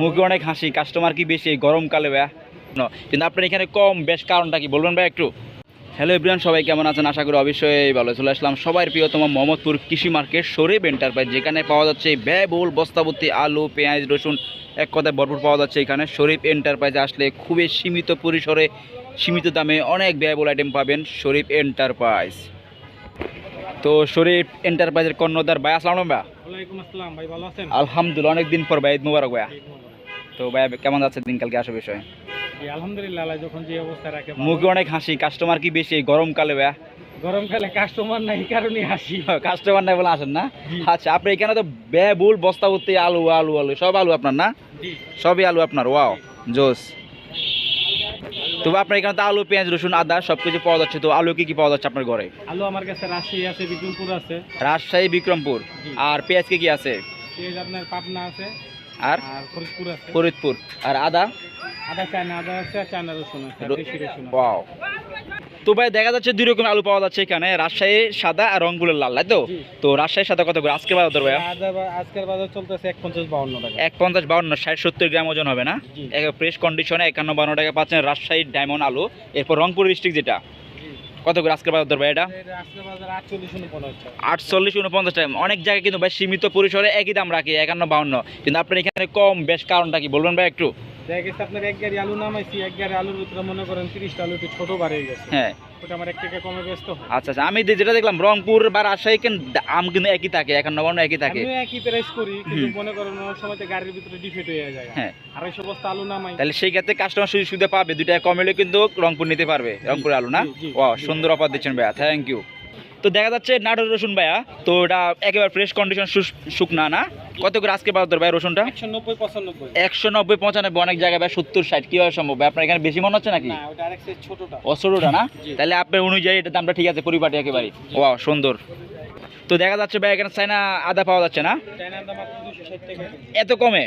মুখে অনেক হাসি কাস্টমার কি বেশি? গরমকালে ভাইয়া। কিন্তু আপনার এখানে কম, বেশ কারণটা কি? বলবেন ভাই একটু। হ্যালো এভরিয়ান সবাই কেমন আছেন? আশা করি অবশ্যই ভালো চলে আসলাম সবার প্রিয়তম মোহাম্মদপুর কৃষি মার্কেট শরীফ এন্টারপ্রাইজ যেখানে পাওয়া যাচ্ছে ব্যয়বহুল বস্তাবর্তী আলু, পেঁয়াজ, রসুন, এক কথায় ভরপুর পাওয়া যাচ্ছে এখানে। শরীফ এন্টারপ্রাইজে আসলে খুবই সীমিত পরিসরে সীমিত দামে অনেক ব্যয়বহুল আইটেম পাবেন শরীফ এন্টারপ্রাইজ তো শরীফ এন্টারপ্রাইজের কর্ণদার ভাই আসসালাম ভাই। ওয়ালাইকুম আসসালাম ভাই ভালো আছেন? আলহামদুলিল্লাহ অনেক দিন পর ভাই ঈদ মুবারক ভাইয়া। তো ভাই কেমন যাচ্ছে দিনকালকে আসা বিষয়? জি, আলহামদুলিল্লাহ যখন যে অবস্থা রাখে মুখে অনেক হাসি কাস্টমার কি বেশি গরমকালে ভাইয়া? গরমকালে কাস্টমার নাই কারণে হাসি। কাস্টমার নাই বলে আসেন না? আচ্ছা আপনি এখানে তো ব্যয়বহুল বস্তা ভর্তি আলু আলু আলু সব আলু আপনার না? জি। সবই আলু আপনার ওয়াও জোস। তবে আপনার এখানে তো আলু পেঁয়াজ রসুন আদা সব কিছু পাওয়া যাচ্ছে। তো আলু কি কি পাওয়া যাচ্ছে আপনার ঘরে? আলু আমার কাছে রাজশাহী আছে বিক্রমপুর আছে। রাজশাহী বিক্রমপুর। আর পেঁয়াজ কি কি আছে? পেঁয়াজ আপনার পাবনা আছে আর? ফরিদপুর আছে। ফরিদপুর। আর আদা? আদা চায়না আদা আছে আর চায়না রসুন আছে দেশি রসুন আছে। ওয়াও। তো ভাই দেখা যাচ্ছে দুই রকম আলু পাওয়া যাচ্ছে এখানে। রাজশাহী সাদা আর রংপুরের লাল তাই তো? তো রাজশাহী সাদা কত করে? আজকে বাজার বা- আজকের বাজার চলতেছে এক পঞ্চাশ বাউন্ন টাকা। এক পঞ্চাশ বাউন্ন ষাট সত্তর গ্রাম ওজন হবে না? ফ্রেশ কন্ডিশনে একান্ন বান্ন টাকা পাচ্ছেন রাজশাহী ডায়মন্ড আলু। এরপর রংপুর ডিস্ট্রিক্ট যেটা। কত করে আজকে বাজার ভাই এটা? আজকের আটচল্লিশ উনপঞ্চাশ টাকা। অনেক জায়গায় কিন্তু ভাই সীমিত পরিসরে একই দাম রাখি একান্ন বাউন্ন। কিন্তু আপনার এখানে কম বেশ কারণটা কি? বলবেন ভাই একটু। দেখা গেছে আপনার এক গাড়ি আলু নামাইছি এক গাড়ি আলুর ভিতরে মনে করেন তিরিশটা আলু একটু ছোট বাড়ে গেছে। হ্যাঁ। ওটা আমার এক টাকা কমে ব্যস্ত আচ্ছা আচ্ছা আমি যেটা দেখলাম রংপুর বা রাজশাহী কিন্তু আম কিন্তু একই থাকে একান্ন বাউন্ন একই থাকে? আমিও একই প্রাইস করি কিন্তু মনে করেন অনেক সময় গাড়ির ভিতরে ডিফেক্ট হয়ে যায়। হ্যাঁ। আড়াইশো বস্তা আলু নামাই। তাহলে সেই ক্ষেত্রে কাস্টমার সুযোগ সুবিধা পাবে কমেলে কিন্তু রংপুর নিতে পারবে রংপুর আলু না? ও সুন্দর অফার দিচ্ছেন ভাইয়া থ্যাংক ইউ তো দেখা যাচ্ছে নাটোর রসুন ভাইয়া তো এটা একেবারে ফ্রেশ কন্ডিশন শুকনা না? কত করে আজকে বাজার ভাই রসুনটা? একশো নব্বই পঁচানব্বই। অনেক জায়গায় ভাই সত্তর ষাট কীভাবে সম্ভব? ভাই? আপনার এখানে বেশি মনে হচ্ছে নাকি? ছোটটা। অসরোটা না? তাহলে আপনার অনুযায়ী এটা দামটা ঠিক আছে পরিপাটি একেবারে। ওয়াও সুন্দর। তো দেখা যাচ্ছে ভাই এখানে চাইনা আদা পাওয়া যাচ্ছে না। এত কমে?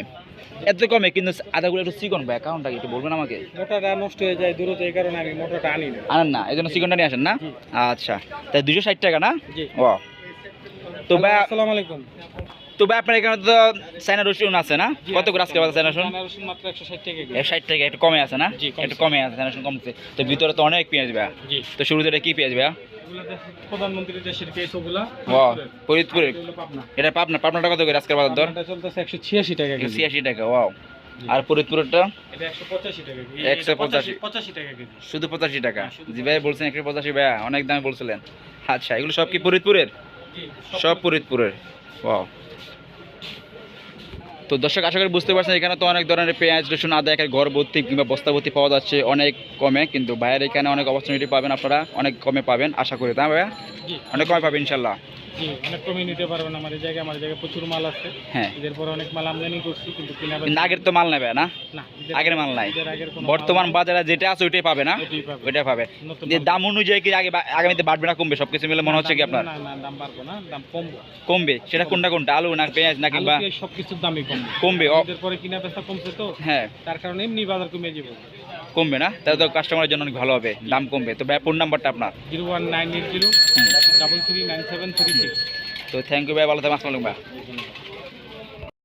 এত কমে? কিন্তু আদাগুলো একটু চিকন ভাই কারণটা কি একটু বলবেন আমাকে? মোটাটা নষ্ট হয়ে যায় দূরত এই কারণে আমি মোটাটা আনি না। আনেন না এই জন্য চিকনটা নিয়ে আসেন না? আচ্ছা তাই দুশো ষাট টাকা না? ও তো ভাই আসসালামু আলাইকুম। তো ভাই আপনার এখানে তো চাইনা রসুন আছে না? কত করে আজকে চায়না রসুন? মাত্র একশো ষাট টাকা কেজি। এক ষাট টাকা একটু কমে আছে না? একটু কমে আছে রসুন কমছে। তো ভিতরে তো অনেক পেঁয়াজ ভাইয়া। তো শুরুতে এটা কি পেঁয়াজ ভাইয়া? প্রধানমন্ত্রী দেশের কেস ওগুলা। ও ফরিদপুরে এটা পাবনা পাবনাটা কত করে আজকের বাজার দর? চলতেছে একশো ছিয়াশি টাকা কেজি। ছিয়াশি টাকা ওয়াও। আর ফরিদপুরেরটা? এটা একশো পঁচাশি টাকা একশো শুধু পঁচাশি টাকা। হ্যাঁ, জি ভাই বলছেন একশো পঁচাশি ভাইয়া অনেক দামে বলছিলেন। আচ্ছা এগুলো সব কি ফরিদপুরের? সব ফরিদপুরের। ওয়াও। তো দর্শক আশা করি বুঝতে পারছেন এখানে তো অনেক ধরনের পেঁয়াজ রসুন আদা একের ঘর ভর্তি কিংবা বস্তা ভর্তি পাওয়া যাচ্ছে অনেক কমে কিন্তু বাইরে এখানে অনেক অপরচুনিটি পাবেন আপনারা অনেক কমে পাবেন আশা করি তাই ভাইয়া? অনেক কমে পাবেন ইনশাল্লাহ। জি অনেক কমে নিতে পারবেন আমার এই জায়গায় আমার জায়গায় প্রচুর মাল আছে। হ্যাঁ। ঈদের পরে অনেক মাল আমদানি করছি কিন্তু কিনা কিন্তু আগের তো মাল নেবে না? না ঈদের- আগের মাল নাই। ঈদের আগের কোনো বর্তমান বাজারে যেটা আছে ওইটাই পাবে না? নাই, এটাই ওইটা পাবে। নতুন যে দাম অনুযায়ী কি আগে বা- আগামীতে বাড়বে না কমবে? সবকিছু মিলে মনে হচ্ছে কি দাম- আপনার? না না দাম বাড়বো না দাম কমবো। কমবে। সেটা কোনটা কোনটা? আলু না পেঁয়াজ না কিংবা আলু সব দামই কমবে। কমবে। ও- ঈদের পরে কিনা বেচা কমছে তো। হ্যাঁ। তার কারণে এমনি বাজার কমে যাব। কমবে না? তাহলে তো কাস্টমারের জন্য অনেক ভালো হবে দাম কমবে। তো ভাই ফোন নাম্বারটা আপনার। Zero one nine eight zero double three nine seven three six তো থ্যাংক ইউ ভাই ভালো থাকবেন আসসালাম ভাই।